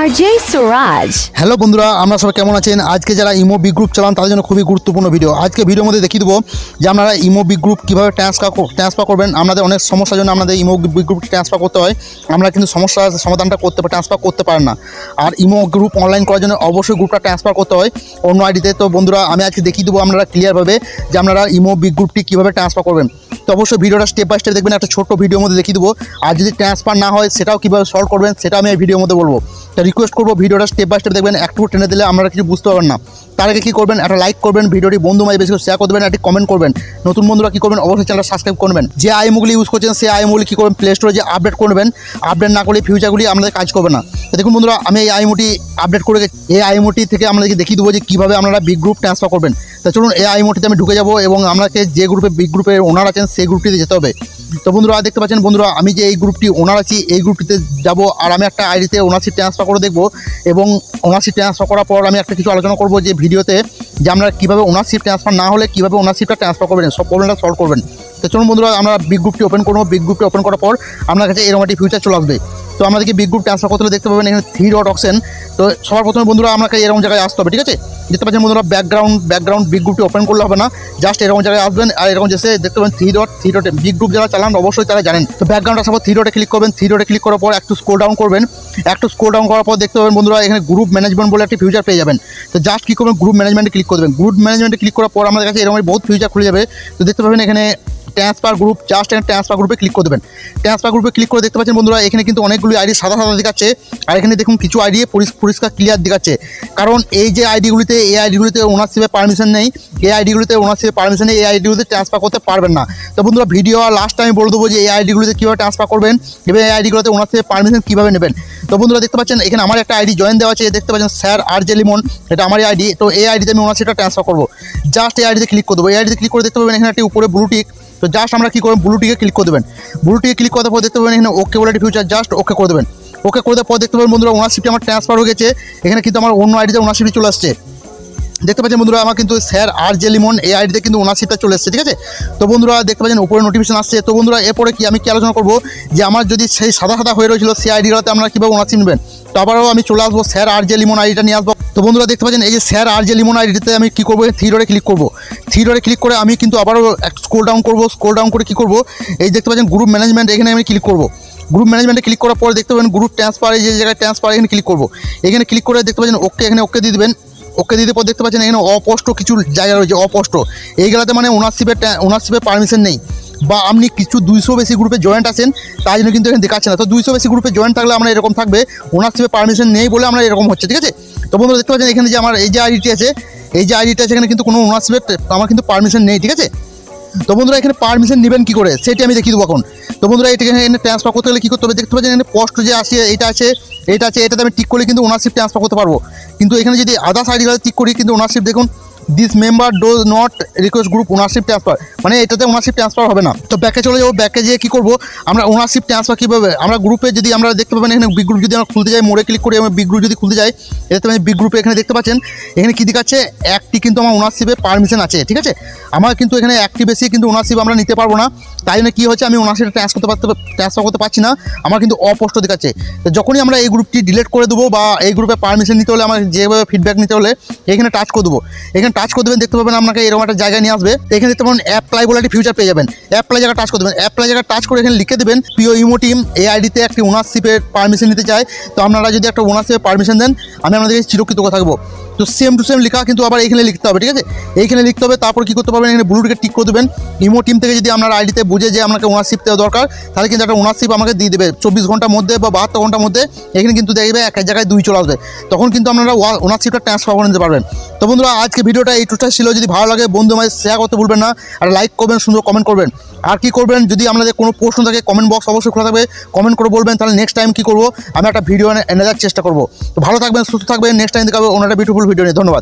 RJ Suraj. Hello বন্ধুরা, আমরা সবাই কেমন আছেন? আজকে যারা ইমো বি গ্রুপ চালান, তাদের জন্য খুবই গুরুত্বপূর্ণ ভিডিও আজকে ভিডিওর মধ্যে দেখিয়ে দেবো যে আপনারা ইমো বি গ্রুপ কীভাবে ট্রান্সফার ট্রান্সফার করবেন। আপনাদের অনেক সমস্যার জন্য আপনাদের ইমো বি গ্রুপ ট্রান্সফার করতে হয়। আমরা কিন্তু সমস্যার সমাধানটা করতে ট্রান্সফার করতে পারেন না। আর ইমো গ্রুপ অনলাইন করার জন্য অবশ্যই গ্রুপটা ট্রান্সফার করতে হয় অন্য আইডিতে তো বন্ধুরা, আমি আজকে দেখিয়ে দেবো আপনারা ক্লিয়ারভাবে যে আপনারা ইমো বি গ্রুপটি কীভাবে ট্রান্সফার করবেন। তো অবশ্যই ভিডিওটা স্টেপ বাই স্টেপ দেখবেন, একটা ছোট্ট ভিডিওর মধ্যে দেখিয়ে দেবো। আর যদি ট্রান্সফার না হয়, সেটাও কীভাবে সলভ করবেন, সেটা আমি এই ভিডিওর মধ্যে বলব। তো রিকোয়েস্ট করব, ভিডিওটা স্টেপ বাই স্টেপ দেখবেন একটু টেনে দিলে আমরা কিছু বুঝতে পারবেন না। তার আগে কী করবেন, একটা লাইক করবেন, ভিডিওটি বন্ধু মাঝে বেশি শেয়ার করবেন একটি কমেন্ট করবেন। নতুন বন্ধুরা কী করবেন, অবশ্যই চ্যানেলটা সাবস্ক্রাইব করবেন যে আইএমগুলি ইউজ করছেন সেই আইএমগুলি কী করবেন প্লে স্টোরে যে আপডেট করবেন আপডেট না করলে ফিউচারগুলি আমাদের কাজ করবে না। দেখুন বন্ধুরা, আমি এই আইএমওটি আপডেট করে এই আইএমওটি থেকে আপনাদেরকে দেখিয়ে দেবো যে কীভাবে আপনারা বিগ গ্রুপ ট্রান্সফার করবেন। তা চলুন, এই আইএমওটিতে আমি ঢুকে যাব এবং আপনাকে যে গ্রুপে বিগ গ্রুপের ওনার আছেন, সেই গ্রুপটিতে যেতে হবে। তো বন্ধুরা, দেখতে পাচ্ছেন বন্ধুরা, আমি যে এই গ্রুপটি ওনার আছি, এই গ্রুপটিতে যাব আর আমি একটা আইডিতে ওনারশিপ ট্রান্সফার করে দেখব এবং ওনার ওনারশিপ ট্রান্সফার করার পর আমি একটা কিছু আলোচনা করব যে ভিডিওতে যে আমরা কীভাবে ওনার ওনারশিপ ট্রান্সফার না হলে কীভাবে ওনার ওনারশিপটা ট্রান্সফার করবেন, সব প্রবলেমটা সলভ করবেন। তো চলুন বন্ধুরা, আমরা বিগ গ্রুপটি ওপেন করব। বিগ গ্রুপটি ওপেন করার পর আপনার কাছে এরকম একটি ফিউচার চলে আসবে। তো আমাদেরকে বিগ গ্রুপ ট্রান্সফার করতে দেখতে পাবেন এখানে থ্রি ডট অপশন তো সবার প্রথমে বন্ধুরা আমাকে এরকম জায়গায় আসতে হবে, ঠিক আছে? দেখতে পাচ্ছেন বন্ধুরা ব্যাকগ্রাউন্ড ব্যাকগ্রাউন্ড বিগ গ্রুপটি ওপেন করলে হবে না। জাস্ট এরকম জায়গায় আসবেন আর এরকম যেসে দেখতে পাবেন থ্রি ডট থ্রি ডটে বিগ গ্রুপ যারা চালান, অবশ্যই তারা জানেন। তো ব্যাকগ্রাউন্ড আসার পর থ্রি ডটে ক্লিক করবেন থ্রি ডটে ক্লিক করার পর একটু স্কোর ডাউন করবেন। একটু স্কোর ডাউন করার পর দেখতে পাবেন বন্ধুরা এখানে গ্রুপ ম্যানেজমেন্ট বলে একটি ফিউচার পেয়ে যাবেন। তো জাস্ট কী করবেন? গ্রুপ ম্যানেজমেন্টে ক্লিক করবেন গ্রুপ ম্যানেজমেন্টে ক্লিক করার পর আমাদের কাছে এরকম বহুত ফিউচার খুলে যাবে। তো দেখতে পাবেন এখানে ট্রান্সফার গ্রুপ জাস্ট এখানে ট্রান্সফার গ্রুপে ক্লিক করে দেবেন। ট্রান্সফার গ্রুপে ক্লিক করে দেখতে পাচ্ছেন বন্ধুরা, এখানে কিন্তু অনেকগুলি আইডি সাদা সাদা দেখাচ্ছে, আর এখানে দেখুন কিছু আইডি পরিষ্কার ক্লিয়ার দেখাচ্ছে। কারণ এই যে আইডিগুলিতে এই আইডিগুলিতে ওনারশিপে পারমিশন নেই, এই আইডিগুলিতে ওনারশিপে পারমিশন নেই, এই আইডিগুলিতে ট্রান্সফার করতে পারবেন না। তো বন্ধুরা ভিডিও লাস্ট আমি বলে দেবো যে এই আইডিগুলিতে কীভাবে ট্রান্সফার করবেন এবং এই আইডিগুলোতে ওনারশিপে পারমিশন কীভাবে নেবেন। তো বন্ধুরা, দেখতে পাচ্ছেন, এখানে আমার একটা আইডি জয়েন দেওয়া আছে, দেখতে পাচ্ছেন স্যার আর জে লিমন এটা আমার আইডি তো এই আইডিতে আমি ওনারশিপটা ট্রান্সফার করব। জাস্ট এই আইডিতে ক্লিক করে দেবো। এই আইডিতে ক্লিক করে দেখতে পাবেন, এখানে একটি উপরে ব্লুটিক তো জাস্ট আমরা কী করবেন ব্লুটিকে ক্লিক করে দেবেন। ব্লুটিকে ক্লিক করার পর দেখতে পাবেন এখানে ওকে বলে ফিউচার জাস্ট ওকে করে দেবেন। ওকে করে দেওয়ার পর দেখতে পাবেন বন্ধুরা ওনারশিপটি আমার ট্রান্সফার হয়ে গেছে। এখানে কিন্তু আমার অন্য আইডিতে ওনারশিপটি চলে আসছে। দেখতে পাচ্ছেন বন্ধুরা আমার কিন্তু স্যার আর জে লিমন এই আইডিতে কিন্তু ওনারশিপটা চলে এসেছে, ঠিক আছে? তো বন্ধুরা দেখতে পাচ্ছেন উপরে নোটিফিকেশন আসছে। তো বন্ধুরা এরপরে কি আমি কি আলোচনা করব? যে আমার যদি সেই সাদা সাদা হয়ে রয়েছিল সেই আইডিগুলোতে আপনারা কীভাবে ওনারশিপ নেবেন? তো আবারও আমি চলে আসব স্যার আর জে লিমন আইডিটা নিয়ে আসব। তো বন্ধুরা দেখতে পাচ্ছেন, এই যে স্যার আর জে লিমন আইডিতে আমি কী করব থ্রি ডোরে ক্লিক করব। থ্রি ডোরে ক্লিক করে আমি কিন্তু আবারও এক স্ক্রোল ডাউন করব স্ক্রোল ডাউন করে কী করব, এই দেখতে পাচ্ছেন গ্রুপ ম্যানেজমেন্ট এখানে আমি ক্লিক করব। গ্রুপ ম্যানেজমেন্টে ক্লিক করার পরে দেখতে পাবেন গ্রুপ ট্রান্সফার এই যে জায়গায় ট্রান্সফার এখানে ক্লিক করব। এখানে ক্লিক করে দেখতে পাচ্ছেন ওকে এখানে ওকে দিয়ে দেবেন। ওকে দিতে পর দেখতে পাচ্ছেন এখানে অপষ্ট কিছু জায়গা রয়েছে অপষ্ট এইগুলোতে মানে ওনারশিপের ওনারশিপের পারমিশন নেই। বা আপনি কিছু দুইশো বেশি গ্রুপে জয়েন্ট আছেন, তাই জন্য কিন্তু এখানে দেখাচ্ছে না। তো দুইশো বেশি গ্রুপে জয়েন্ট থাকলে আমরা এরকম থাকবে ওনারশিপে পারমিশন নেই বলে আমরা এরকম হচ্ছে, ঠিক আছে? তো বন্ধুরা দেখতে পাচ্ছেন এখানে যে আমার এই যে আইডিটি আছে, এই যে আইডিটা আছে এখানে কিন্তু কোনো ওনারশিপের আমার কিন্তু পারমিশন নেই, ঠিক আছে? তো বন্ধুরা এখানে পারমিশন নেবেন কী করে? সেটি আমি দেখিয়ে দেবো এখন। তো বন্ধুরা এটা এখানে ট্রান্সফার করতে গেলে কী করতে হবে? দেখতে পাচ্ছেন এখানে পোস্ট যে আছে, এটা আছে এটা আছে, এটাতে আমি টিক করলে কিন্তু ওনারশিপ ট্রান্সফার করতে পারব। কিন্তু এখানে যদি আদার্স আইডিগুলো টিক করি, কিন্তু ওনারশিপ দেখুন this member does not request group ownership transfer মানে এটাতে ওনারশিপ ট্রান্সফার হবে না। তো ব্যাকে চলে যাব ব্যাকে যেয়ে কী করব? আমরা ওনারশিপ ট্রান্সফার কীভাবে আমরা গ্রুপে যদি আমরা দেখতে পাবেন, এখানে বিগ গ্রুপ যদি আমরা খুলতে যাই, মোড়ে ক্লিক করি আমরা বিগ গ্রুপ যদি খুলতে যাই, এটাতে আমি বিগ গ্রুপে এখানে দেখতে পাচ্ছেন, এখানে কী দেখাচ্ছে? একটি কিন্তু আমার ওনারশিপে পারমিশন আছে, ঠিক আছে? আমার কিন্তু এখানে একটি বেশি কিন্তু ওনারশিপ আমরা নিতে পারব না। তাই জন্য কী হচ্ছে আমি ওনারশিপ ট্রান্স করতে পারতে ট্রান্সফার করতে পারছি না। আমার কিন্তু অস্পষ্ট দেখাচ্ছে। তো যখনই আমরা এই গ্রুপটি ডিলিট করে দেবো বা এই গ্রুপে পারমিশন নিতে হলে, আমার যেভাবে ফিডব্যাক নিতে হলে, এখানে টাচ করে দেবো। এখানে টাচ করে দেবেন, দেখতে পাবেন আপনাকে এরকম একটা জায়গায় নিয়ে আসবে। এখানে দেখতে পাবেন অ্যাপ্লাই বলে একটি ফিউচার পেয়ে যাবেন। অ্যাপ্লাই জায়গা টাচ করে দেবেন। অ্যাপ্লাই জায়গা টাচ করে এখানে লিখে দেবেন প্রিয় ইমো টিম এই আইডিতে একটি ওনারশিপের পারমিশন নিতে চায়। তো আপনারা যদি একটা ওনারশিপের পারমিশন দেন, আমি আপনাদেরকে চিরকৃতজ্ঞ থাকব। তো সেম টু সেম লেখা, কিন্তু আবার এখানে লিখতে হবে, ঠিক আছে? এইখানে লিখতে হবে, তারপর কী করতে পারবেন? এখানে ব্লুটিকে টিক করে দেবেন। ইমো টিম থেকে যদি আপনার আইডিতে বুঝে যে আপনাকে ওনারশিপ দেওয়া দরকার, তাহলে কিন্তু একটা ওনারশিপ আমাকে দিয়ে দেবে। চব্বিশ ঘণ্টার মধ্যে বা বাহাত্তর ঘণ্টার মধ্যে এখানে কিন্তু দেখবে এক জায়গায় দুই চলে আসবে। তখন কিন্তু আপনারা ওনারশিপটা ট্রান্সফার করে নিতে পারবেন। তো বন্ধুরা, আজকে ভিডিওটা এই টুটা ছিল। যদি ভালো লাগে বন্ধু আমাদের শেয়ার করতে ভুলবেন না। আর লাইক করবেন, সুন্দর কমেন্ট করবেন। আর কি করবেন? যদি আপনাদের কোনো প্রশ্ন থাকে কমেন্ট বক্স অবশ্যই খোলা থাকবে। কমেন্ট করে বলবেন, তাহলে নেক্সট টাইম কী করব? আমি একটা ভিডিও এনে দেওয়ার চেষ্টা করব। তো ভালো থাকবেন, সুস্থ থাকবেন। নেক্সট টাইম দেখাবো ওনার একটা বিউটিফুল ভিডিও নিয়ে ধন্যবাদ।